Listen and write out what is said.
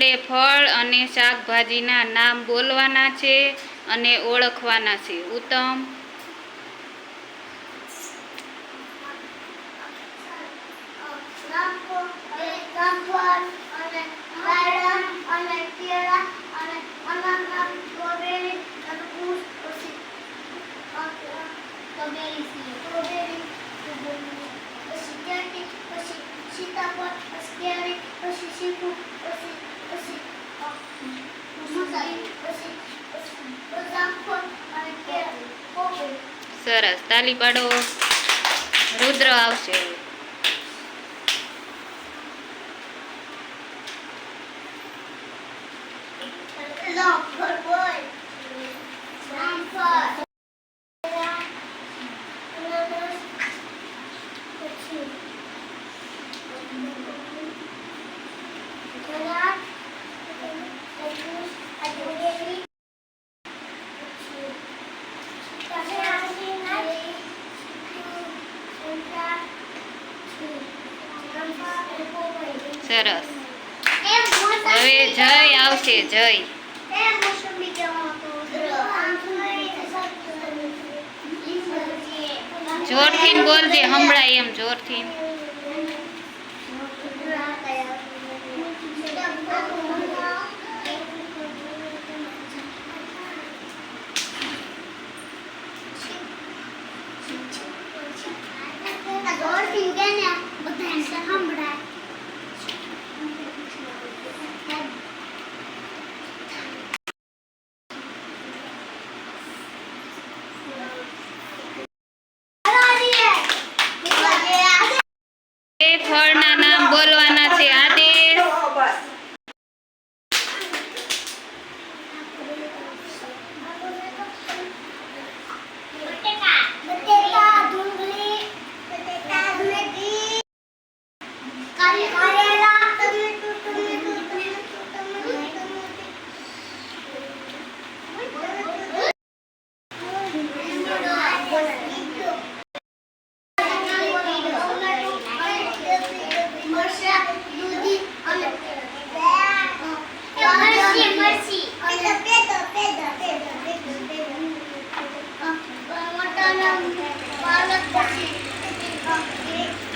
આપણે ફળ અને શાકભાજીના નામ બોલવાના છે અને ઓળખવાના છે. ઉત્તમ. પછી સીતાફળ પછી કેરી પછી સીકુ પછી સરસ તાલી પાડો. રુદ્ર આવશે. સરસ. હવે જય આવશે જય. જોરથી બોલજે હમણાં એમ જોરથી. Thank you. એટલે સંભળાય ફળના નામ બોલવાના છે આદેશ. Malag kasi. Ito yung